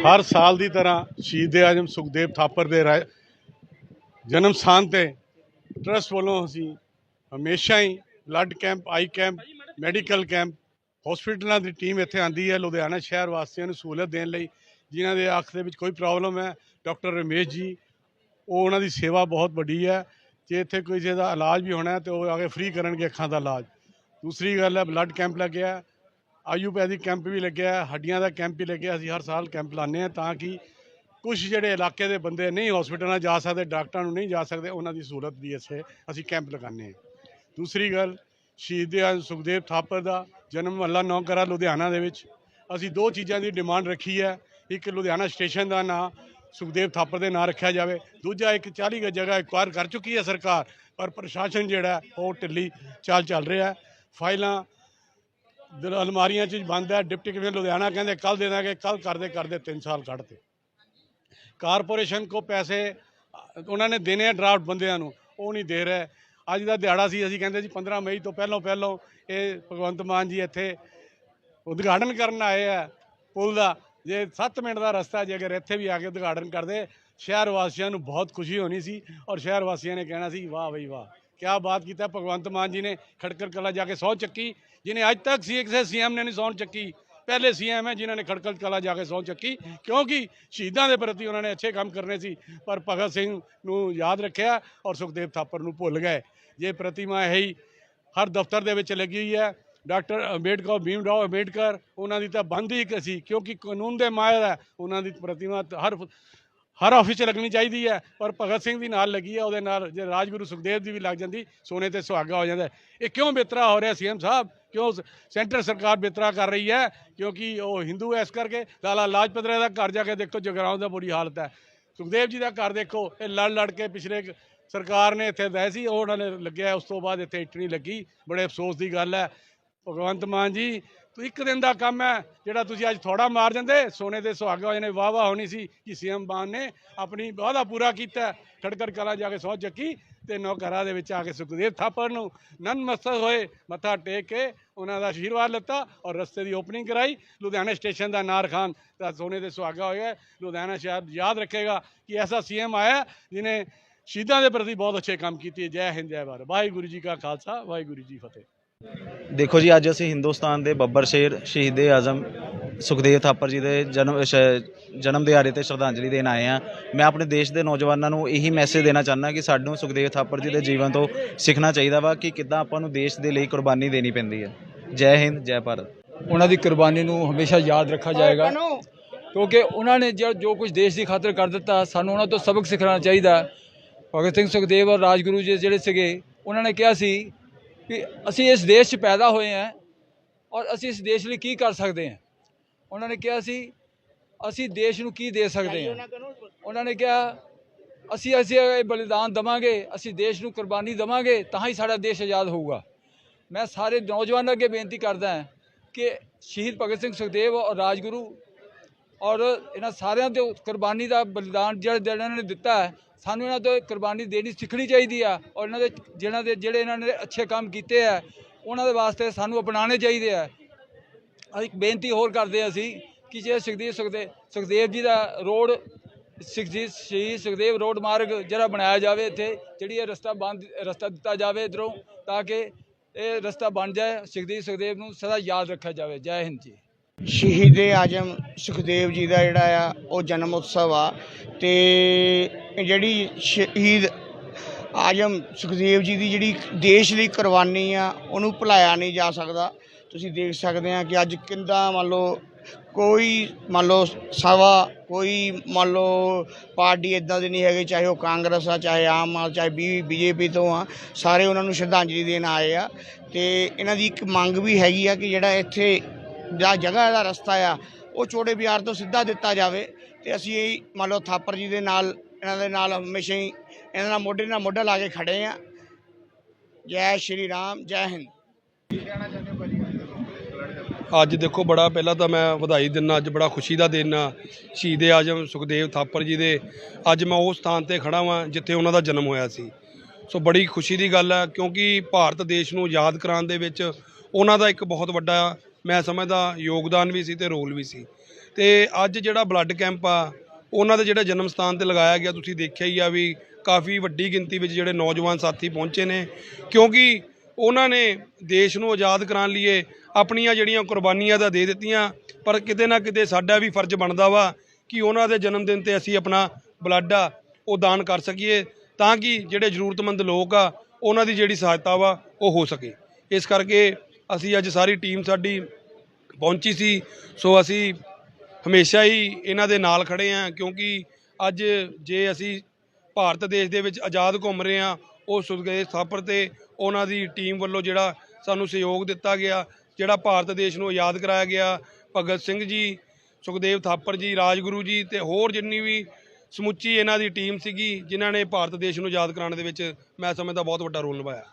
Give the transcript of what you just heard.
ਹਰ ਸਾਲ ਦੀ ਤਰ੍ਹਾਂ ਸ਼ਹੀਦ ਆਜਮ ਸੁਖਦੇਵ ਥਾਪਰ ਦੇ ਰਾ- ਜਨਮ ਸਥਾਨ ਤੇ ਟਰਸਟ ਵੱਲੋਂ ਅਸੀਂ ਹਮੇਸ਼ਾ ਹੀ blood camp, eye camp, medical camp, ਹਸਪੀਟਲਾਂ ਦੀ ਟੀਮ ਇੱਥੇ ਆਂਦੀ ਹੈ, ਲੁਧਿਆਣਾ ਸ਼ਹਿਰ ਵਾਸੀਆਂ ਨੂੰ ਸਹੂਲਤ ਦੇਣ ਲਈ, ਜਿਨ੍ਹਾਂ ਦੇ ਅੱਖ ਦੇ ਵਿੱਚ ਕੋਈ ਪ੍ਰੋਬਲਮ ਹੈ। ਡਾਕਟਰ ਰਮੇਸ਼ ਜੀ, ਉਹ ਉਹਨਾਂ ਦੀ ਸੇਵਾ ਬਹੁਤ ਵੱਡੀ ਹੈ। ਜੇ ਇੱਥੇ ਕੋਈ ਕਿਸੇ ਦਾ ਇਲਾਜ ਵੀ ਹੋਣਾ ਹੈ ਤੇ ਉਹ ਆ ਕੇ ਫ੍ਰੀ ਕਰਨਗੇ ਅੱਖਾਂ ਦਾ ਇਲਾਜ। ਦੂਸਰੀ ਗੱਲ ਹੈ, ਬਲੱਡ ਕੈਂਪ ਲੱਗਿਆ ਆਯੁਰਵੈਦਿਕ ਕੈਂਪ ਵੀ ਲੱਗਿਆ ਹੱਡੀਆਂ ਦਾ ਕੈਂਪ ਵੀ ਲੱਗਿਆ ਅਸੀਂ ਹਰ ਸਾਲ ਕੈਂਪ ਲਾਉਂਦੇ ਹਾਂ ਤਾਂ ਕਿ ਕੁਝ ਜਿਹੜੇ ਇਲਾਕੇ ਦੇ ਬੰਦੇ ਨਹੀਂ ਹਸਪੀਟਲਾਂ ਜਾ ਸਕਦੇ, ਡਾਕਟਰਾਂ ਨੂੰ ਨਹੀਂ ਜਾ ਸਕਦੇ, ਉਹਨਾਂ ਦੀ ਸਹੂਲਤ ਵੀ ਇੱਥੇ ਅਸੀਂ ਕੈਂਪ ਲਗਾਉਂਦੇ ਹਾਂ। ਦੂਸਰੀ ਗੱਲ, ਸ਼ਹੀਦ ਸੁਖਦੇਵ ਥਾਪਰ ਦਾ ਜਨਮ ਮਹੱਲਾ ਨੌਕਰਾ, ਲੁਧਿਆਣਾ ਦੇ ਵਿੱਚ। ਅਸੀਂ ਦੋ ਚੀਜ਼ਾਂ ਦੀ ਡਿਮਾਂਡ ਰੱਖੀ ਹੈ, ਇੱਕ ਲੁਧਿਆਣਾ ਸਟੇਸ਼ਨ ਦਾ ਨਾਂ, ਸੁਖਦੇਵ ਥਾਪਰ ਦੇ ਨਾਂ ਰੱਖਿਆ ਜਾਵੇ। ਦੂਜਾ ਇੱਕ 40 ਗਜ ਜਗ੍ਹਾ ਐਕਵਾਇਰ ਕਰ ਚੁੱਕੀ ਹੈ ਸਰਕਾਰ, ਪਰ ਪ੍ਰਸ਼ਾਸਨ ਜਿਹੜਾ ਉਹ ਢਿੱਲੀ ਚਾਲ ਚੱਲ ਰਿਹਾ ਫਾਈਲਾਂ ਅਲਮਾਰੀਆਂ 'ਚ ਬੰਦ ਹੈ, ਡਿਪਟੀ ਕਮਿਸ਼ਨਰ ਲੁਧਿਆਣਾ ਕਹਿੰਦੇ ਕੱਲ ਦੇ ਦਾਂਗੇ ਕੱਲ ਕਰਦੇ ਕਰਦੇ 3 ਸਾਲ ਕੱਢਤੇ ਕਾਰਪੋਰੇਸ਼ਨ ਕੋ ਪੈਸੇ, ਉਹਨਾਂ ਨੇ ਦੇਣੇ ਆ ਡਰਾਫਟ ਬੰਦਿਆਂ ਨੂੰ, ਉਹ ਨਹੀਂ ਦੇ ਰਹੇ। ਅੱਜ ਦਾ ਦਿਹਾੜਾ ਸੀ, ਅਸੀਂ ਕਹਿੰਦੇ ਜੀ 15 ਮਈ ਤੋਂ ਪਹਿਲਾਂ ਪਹਿਲਾਂ ਇਹ ਭਗਵੰਤ ਮਾਨ ਜੀ ਇੱਥੇ ਉਦਘਾਟਨ ਕਰਨ ਆਏ ਆ ਪੁਲ ਦਾ। ਜੇ 7 ਮਿੰਟ ਦਾ ਰਸਤਾ ਜੇ ਅਗਰ ਇੱਥੇ ਵੀ ਆ ਕੇ ਉਦਘਾਟਨ ਕਰਦੇ, ਸ਼ਹਿਰ ਵਾਸੀਆਂ ਨੂੰ ਬਹੁਤ ਖੁਸ਼ੀ ਹੋਣੀ ਸੀ ਔਰ ਸ਼ਹਿਰ ਵਾਸੀਆਂ ਨੇ ਕਹਿਣਾ ਸੀ, ਵਾਹ ਬਈ, ਵਾਹ। ਕਿਆ ਬਾਤ ਕੀਤਾ, ਭਗਵੰਤ ਮਾਨ ਜੀ ਨੇ ਖੜਕਰ ਕਲਾ ਜਾ ਕੇ ਸਹੁੰ ਚੱਕੀ, ਜਿਹਨੇ ਅੱਜ ਤੱਕ ਸੀ ਕਿਸੇ ਸੀਐਮ ਨੇ ਨਹੀਂ ਸਹੁੰ ਚੱਕੀ। ਪਹਿਲੇ ਸੀਐਮ ਹੈ ਜਿਨ੍ਹਾਂ ਨੇ ਖੜਕਲ ਕਲਾ ਜਾ ਕੇ ਸਹੁੰ ਚੱਕੀ, ਕਿਉਂਕਿ ਸ਼ਹੀਦਾਂ ਦੇ ਪ੍ਰਤੀ ਉਹਨਾਂ ਨੇ ਅੱਛੇ ਕੰਮ ਕਰਨੇ ਸੀ, ਪਰ ਭਗਤ ਸਿੰਘ ਨੂੰ ਯਾਦ ਰੱਖਿਆ ਔਰ ਸੁਖਦੇਵ ਥਾਪਰ ਨੂੰ ਭੁੱਲ ਗਏ। ਜੇ ਪ੍ਰਤਿਮਾ ਹੈ ਹੀ ਹਰ ਦਫ਼ਤਰ ਦੇ ਵਿੱਚ ਲੱਗੀ ਹੋਈ ਹੈ, ਡਾਕਟਰ ਅੰਬੇਡਕਰ, ਭੀਮ ਰਾਓ ਅੰਬੇਡਕਰ, ਉਹਨਾਂ ਦੀ ਤਾਂ ਬੰਦ ਹੀ ਇੱਕ ਸੀ, ਕਿਉਂਕਿ ਕਾਨੂੰਨ ਦੇ ਮਾਹਿਰ ਹੈ, ਉਹਨਾਂ ਦੀ ਪ੍ਰਤਿਮਾ ਤਾਂ ਹਰ ਹਰ ਆਫਿਸ 'ਚ ਲੱਗਣੀ ਚਾਹੀਦੀ ਹੈ, ਪਰ ਭਗਤ ਸਿੰਘ ਦੀ ਨਾਲ ਲੱਗੀ ਹੈ, ਉਹਦੇ ਨਾਲ ਜੇ ਰਾਜਗੁਰੂ ਸੁਖਦੇਵ ਦੀ ਵੀ ਲੱਗ ਜਾਂਦੀ, ਸੋਨੇ ਤੇ ਸੁਹਾਗਾ ਹੋ ਜਾਂਦਾ ਇਹ ਕਿਉਂ ਬਿਤਰਾ ਹੋ ਰਿਹਾ ਸੀਐਮ ਸਾਹਿਬ? ਕਿਉਂ ਸੈਂਟਰ ਸਰਕਾਰ ਬਿਤਰਾ ਕਰ ਰਹੀ ਹੈ? ਕਿਉਂਕਿ ਉਹ ਹਿੰਦੂ ਐ ਇਸ ਕਰਕੇ, ਲਾਲਾ ਲਾਜਪਤ ਰਾਏ ਦਾ ਘਰ ਜਾ ਕੇ ਦੇਖੋ, ਜਗਰਾਉਂ ਦਾ ਬੁਰੀ ਹਾਲਤ ਹੈ। ਸੁਖਦੇਵ ਜੀ ਦਾ ਘਰ ਦੇਖੋ, ਇਹ ਲੜ ਲੜ ਕੇ ਪਿਛਲੇ ਸਰਕਾਰ ਨੇ ਇੱਥੇ ਦਏ ਸੀ, ਉਹ ਉਹਨਾਂ ਨੇ ਲੱਗਿਆ, ਉਸ ਤੋਂ ਬਾਅਦ ਇੱਥੇ ਇੱਟ ਨਹੀਂ ਲੱਗੀ, ਬੜੇ ਅਫਸੋਸ ਦੀ ਗੱਲ ਹੈ। ਭਗਵੰਤ ਮਾਨ ਜੀ, ਤੂੰ ਇੱਕ ਦਿਨ ਦਾ ਕੰਮ ਹੈ, ਜਿਹੜਾ ਤੁਸੀਂ ਅੱਜ ਥੋੜਾ ਮਾਰ ਜਾਂਦੇ ਸੋਨੇ ਦੇ ਸੁਹਾਗਾ ਹੋ ਜਾਣੇ ਵਾਹ ਵਾਹ ਹੋਣੀ ਸੀ ਕਿ ਸੀਐਮ ਮਾਨ ਨੇ ਆਪਣੀ ਵਾਅਦਾ ਪੂਰਾ ਕੀਤਾ, ਖੜਕੜ ਕਲਾ ਜਾ ਕੇ ਸਹੁੰ ਚੱਕੀ ਤੇ ਨੌਕਰਾਂ ਦੇ ਵਿੱਚ ਆ ਕੇ ਸੁਖਦੇਵ ਥਾਪਰ ਨੂੰ ਨਨਮਸਤਕ ਹੋਏ, ਮੱਥਾ ਟੇਕ ਕੇ ਉਹਨਾਂ ਦਾ ਆਸ਼ੀਰਵਾਦ ਲਿੱਤਾ ਔਰ ਰਸਤੇ ਦੀ ਓਪਨਿੰਗ ਕਰਾਈ। ਲੁਧਿਆਣਾ ਸਟੇਸ਼ਨ ਦਾ ਨਾਰ ਖਾਨ ਦਾ ਸੋਨੇ ਦੇ ਸੁਹਾਗਾ ਹੋਇਆ ਲੁਧਿਆਣਾ ਸ਼ਹਿਰ ਯਾਦ ਰੱਖੇਗਾ ਕਿ ਐਸਾ ਸੀਐਮ ਆਇਆ ਜਿਨੇ ਸ਼ਹੀਦਾਂ ਦੇ ਪ੍ਰਤੀ ਬਹੁਤ ਅੱਛੇ ਕੰਮ ਕੀਤੇ। ਜੈ ਹਿੰਦ, ਜੈ ਭਾਰਤ। ਵਾਹਿਗੁਰੂ ਜੀ ਕਾ ਖਾਲਸਾ, ਵਾਹਿਗੁਰੂ ਜੀ ਫਤਿਹ। ਦੇਖੋ ਜੀ ਅੱਜ ਅਸੀਂ ਹਿੰਦੁਸਤਾਨ ਦੇ ਬੱਬਰ ਸ਼ੇਰ ਸ਼ਹੀਦ ਆਜ਼ਮ ਸੁਖਦੇਵ ਥਾਪਰ ਜੀ ਦੇ ਜਨਮ ਸ਼- ਜਨਮ ਦਿਹਾੜੇ ਤੇ ਸ਼ਰਧਾਂਜਲੀ ਦੇਣ ਆਏ ਆ ਮੈਂ ਆਪਣੇ ਦੇਸ਼ ਦੇ ਨੌਜਵਾਨਾਂ ਨੂੰ ਇਹੀ ਮੈਸੇਜ ਦੇਣਾ ਚਾਹੁੰਦਾ ਕਿ ਸਾਨੂੰ ਸੁਖਦੇਵ ਥਾਪਰ ਜੀ ਦੇ ਜੀਵਨ ਤੋਂ ਸਿੱਖਣਾ ਚਾਹੀਦਾ ਵਾ ਕਿ ਕਿੱਦਾਂ ਆਪਾਂ ਨੂੰ ਦੇਸ਼ ਦੇ ਲਈ ਕੁਰਬਾਨੀ ਦੇਣੀ ਪੈਂਦੀ ਹੈ। ਜੈ ਹਿੰਦ ਜੈ ਭਾਰਤ। ਉਹਨਾਂ ਦੀ ਕੁਰਬਾਨੀ ਨੂੰ ਹਮੇਸ਼ਾ ਯਾਦ ਰੱਖਿਆ ਜਾਏਗਾ। ਕਿਉਂਕਿ ਉਹਨਾਂ ਨੇ ਜੋ ਜੋ ਕੁਝ ਦੇਸ਼ ਦੀ ਖਾਤਰ ਕਰ ਦਿੱਤਾ ਸਾਨੂੰ ਉਹਨਾਂ ਤੋਂ ਸਬਕ ਸਿੱਖਣਾ ਚਾਹੀਦਾ। ਭਗਤ ਸਿੰਘ ਸੁਖਦੇਵ ਔਰ ਰਾਜਗੁਰੂ ਜੀ ਜਿਹੜੇ ਸੀਗੇ ਉਹਨਾਂ ਨੇ ਕਿਹਾ ਸੀ ਕਿ ਅਸੀਂ ਇਸ ਦੇਸ਼ 'ਚ ਪੈਦਾ ਹੋਏ ਹਾਂ ਔਰ ਅਸੀਂ ਇਸ ਦੇਸ਼ ਲਈ ਕੀ ਕਰ ਸਕਦੇ ਹਾਂ? ਉਹਨਾਂ ਨੇ ਕਿਹਾ ਸੀ, ਅਸੀਂ ਦੇਸ਼ ਨੂੰ ਕੀ ਦੇ ਸਕਦੇ ਹਾਂ? ਉਹਨਾਂ ਨੇ ਕਿਹਾ, ਅਸੀਂ ਅਸੀਂ ਇਹ ਬਲੀਦਾਨ ਦਵਾਂਗੇ, ਅਸੀਂ ਦੇਸ਼ ਨੂੰ ਕੁਰਬਾਨੀ ਦਵਾਂਗੇ, ਤਾਂ ਹੀ ਸਾਡਾ ਦੇਸ਼ ਆਜ਼ਾਦ ਹੋਊਗਾ। ਮੈਂ ਸਾਰੇ ਨੌਜਵਾਨਾਂ ਅੱਗੇ ਬੇਨਤੀ ਕਰਦਾ ਹਾਂ ਕਿ ਸ਼ਹੀਦ ਭਗਤ ਸਿੰਘ ਸੁਖਦੇਵ ਔਰ ਰਾਜਗੁਰੂ ਔਰ ਇਹਨਾਂ ਸਾਰਿਆਂ ਦੇ ਕੁਰਬਾਨੀ ਦਾ ਬਲੀਦਾਨ ਜਿਹੜਾ ਜਿਹੜਾ ਇਹਨਾਂ ਨੇ ਦਿੱਤਾ ਹੈ, ਸਾਨੂੰ ਇਹਨਾਂ ਤੋਂ ਕੁਰਬਾਨੀ ਦੇਣੀ ਸਿੱਖਣੀ ਚਾਹੀਦੀ ਆ ਔਰ ਇਹਨਾਂ ਦੇ ਜਿਹਨਾਂ ਦੇ ਜਿਹੜੇ ਇਹਨਾਂ ਨੇ ਅੱਛੇ ਕੰਮ ਕੀਤੇ ਆ, ਉਹਨਾਂ ਦੇ ਵਾਸਤੇ ਸਾਨੂੰ ਅਪਣਾਉਣੇ ਚਾਹੀਦੇ ਆ। ਇੱਕ ਬੇਨਤੀ ਹੋਰ ਕਰਦੇ ਅਸੀਂ ਕਿ ਜੇ ਸੁਖਦੀਪ ਸੁਖਦੇਵ ਸੁਖਦੇਵ ਜੀ ਦਾ ਰੋਡ ਸੁਖਜੀਤ ਸ਼ਹੀਦ ਸੁਖਦੇਵ ਰੋਡ ਮਾਰਗ ਜਿਹੜਾ ਬਣਾਇਆ ਜਾਵੇ ਇੱਥੇ, ਜਿਹੜੀ ਇਹ ਰਸਤਾ ਬੰਦ, ਰਸਤਾ ਦਿੱਤਾ ਜਾਵੇ ਇਧਰੋਂ ਤਾਂ ਕਿ ਇਹ ਰਸਤਾ ਬਣ ਜਾਏ ਸੁਖਦੇਵ ਸੁਖਦੇਵ ਨੂੰ ਸਦਾ ਯਾਦ ਰੱਖਿਆ ਜਾਵੇ। ਜੈ ਹਿੰਦ ਜੀ। ਸ਼ਹੀਦੇ ਆਜਮ ਸੁਖਦੇਵ ਜੀ ਦਾ ਜਿਹੜਾ ਆ, ਉਹ ਜਨਮ ਉਤਸਵ ਆ। ਤੇ ਜਿਹੜੀ ਸ਼ਹੀਦ ਆਜਮ ਸੁਖਦੇਵ ਜੀ ਦੀ ਜਿਹੜੀ ਦੇਸ਼ ਲਈ ਕੁਰਬਾਨੀ ਆ, ਉਹਨੂੰ ਭੁਲਾਇਆ ਨਹੀਂ ਜਾ ਸਕਦਾ। ਤੁਸੀਂ ਦੇਖ ਸਕਦੇ ਆ ਕਿ ਅੱਜ ਕਿੰਦਾ ਮੰਨ ਲਓ, ਕੋਈ ਮੰਨ ਲਓ ਸਭਾ, ਕੋਈ ਮੰਨ ਲਓ ਪਾਰਟੀ ਇਦਾਂ ਦੀ ਨਹੀਂ ਹੈਗੀ, ਚਾਹੇ ਉਹ ਕਾਂਗਰਸ ਆ, ਚਾਹੇ ਆਮ ਆ, ਚਾਹੇ ਬੀ, ਬੀਜੇਪੀ ਤੋਂ ਆ, ਸਾਰੇ ਉਹਨਾਂ ਨੂੰ ਸ਼ਰਧਾਂਜਲੀ ਦੇਣ ਆਏ ਆ। ਤੇ ਇਹਨਾਂ ਦੀ ਇੱਕ ਮੰਗ ਵੀ ਹੈਗੀ ਆ ਕਿ ਜਿਹੜਾ ਇੱਥੇ ਜਾਂ ਜਗ੍ਹਾ ਦਾ ਰਸਤਾ ਆ, ਉਹ ਚੋੜੇ ਬਾਜ਼ਾਰ ਤੋਂ ਸਿੱਧਾ ਦਿੱਤਾ ਜਾਵੇ ਤੇ ਅਸੀਂ ਇਹ ਮੰਨ ਲਓ ਥਾਪਰ ਜੀ ਦੇ ਨਾਲ, ਇਹਨਾਂ ਦੇ ਨਾਲ ਹਮੇਸ਼ਾ ਹੀ ਇਹਨਾਂ ਨਾਲ ਮੋਢੇ ਨਾਲ ਮੋਢਾ ਲਾ ਕੇ ਖੜੇ ਆ। ਜੈ ਸ਼੍ਰੀ ਰਾਮ, ਜੈ ਹਿੰਦ। ਅੱਜ ਦੇਖੋ ਬੜਾ ਪਹਿਲਾਂ ਤਾਂ ਮੈਂ ਵਧਾਈ ਦਿੰਦਾ ਅੱਜ ਬੜਾ ਖੁਸ਼ੀ ਦਾ ਦਿਨ ਆ। ਸ਼ਹੀਦ ਆਜਮ ਸੁਖਦੇਵ ਥਾਪਰ ਜੀ ਦੇ। ਅੱਜ ਮੈਂ ਉਸ ਸਥਾਨ ਤੇ ਖੜਾ ਵਾਂ ਜਿੱਥੇ ਉਹਨਾਂ ਦਾ ਜਨਮ ਹੋਇਆ ਸੀ। ਸੋ ਬੜੀ ਖੁਸ਼ੀ ਦੀ ਗੱਲ ਹੈ ਕਿਉਂਕਿ ਭਾਰਤ ਦੇਸ਼ ਨੂੰ ਯਾਦ ਕਰਾਉਣ ਦੇ ਵਿੱਚ ਉਹਨਾਂ ਦਾ ਇੱਕ ਬਹੁਤ ਵੱਡਾ ਮੈਂ ਸਮਝਦਾ ਯੋਗਦਾਨ ਵੀ ਸੀ ਤੇ ਰੋਲ ਵੀ ਸੀ। ਤੇ ਅੱਜ ਜਿਹੜਾ ਬਲੱਡ ਕੈਂਪ ਆ, ਉਹਨਾਂ ਦਾ ਜਿਹੜਾ ਜਨਮ ਸਥਾਨ ਤੇ ਲਗਾਇਆ ਗਿਆ, ਤੁਸੀਂ ਦੇਖਿਆ ਹੀ ਆ ਵੀ ਕਾਫੀ ਵੱਡੀ ਗਿਣਤੀ ਵਿੱਚ ਜਿਹੜੇ ਨੌਜਵਾਨ ਸਾਥੀ ਪਹੁੰਚੇ ਨੇ। ਕਿਉਂਕਿ ਉਹਨਾਂ ਨੇ ਦੇਸ਼ ਨੂੰ ਆਜ਼ਾਦ ਕਰਾਉਣ ਲਈ ਆਪਣੀਆਂ ਜਿਹੜੀਆਂ ਕੁਰਬਾਨੀਆਂ ਦਾ ਦੇ ਦਿੱਤੀਆਂ, ਪਰ ਕਿਤੇ ਨਾ ਕਿਤੇ ਸਾਡਾ ਵੀ ਫਰਜ਼ ਬਣਦਾ ਵਾ ਕਿ ਉਹਨਾਂ ਦੇ ਜਨਮ ਦਿਨ ਤੇ ਅਸੀਂ ਆਪਣਾ ਬਲੱਡ ਆ, ਉਹ ਦਾਨ ਕਰ ਸਕੀਏ, ਤਾਂ ਕਿ ਜਿਹੜੇ ਜ਼ਰੂਰਤਮੰਦ ਲੋਕ ਆ, ਉਹਨਾਂ ਦੀ ਜਿਹੜੀ ਸਹਾਇਤਾ ਵਾ, ਉਹ ਹੋ ਸਕੇ। ਇਸ ਕਰਕੇ ਅਸੀਂ ਅੱਜ ਸਾਰੀ ਟੀਮ ਸਾਡੀ ਪਹੁੰਚੀ ਸੀ। ਸੋ ਅਸੀਂ ਹਮੇਸ਼ਾ ਹੀ ਇਹਨਾਂ ਦੇ ਨਾਲ ਖੜੇ ਆ ਕਿਉਂਕਿ ਅੱਜ ਜੇ ਅਸੀਂ ਭਾਰਤ ਦੇਸ਼ ਦੇ ਵਿੱਚ ਆਜ਼ਾਦ ਘੁੰਮ ਰਹੇ ਆ ਉਹ ਸੁਖਦੇਵ ਥਾਪਰ ਤੇ ਉਹਨਾਂ ਦੀ ਟੀਮ ਵੱਲੋਂ ਜਿਹੜਾ ਸਾਨੂੰ ਸਹਿਯੋਗ ਦਿੱਤਾ ਗਿਆ, ਜਿਹੜਾ ਭਾਰਤ ਦੇਸ਼ ਨੂੰ ਆਜ਼ਾਦ ਕਰਾਇਆ ਗਿਆ, ਭਗਤ ਸਿੰਘ ਜੀ, ਸੁਖਦੇਵ ਥਾਪਰ ਜੀ, ਰਾਜਗੁਰੂ ਜੀ ਤੇ ਹੋਰ ਜਿੰਨੀ ਵੀ ਸਮੁੱਚੀ ਇਹਨਾਂ ਦੀ ਟੀਮ ਸੀਗੀ, ਜਿਨ੍ਹਾਂ ਨੇ ਭਾਰਤ ਦੇਸ਼ ਨੂੰ ਆਜ਼ਾਦ ਕਰਾਉਣ ਦੇ ਵਿੱਚ ਮੈਂ ਸਮਝਦਾ ਬਹੁਤ ਵੱਡਾ ਰੋਲ ਨਿਭਾਇਆ।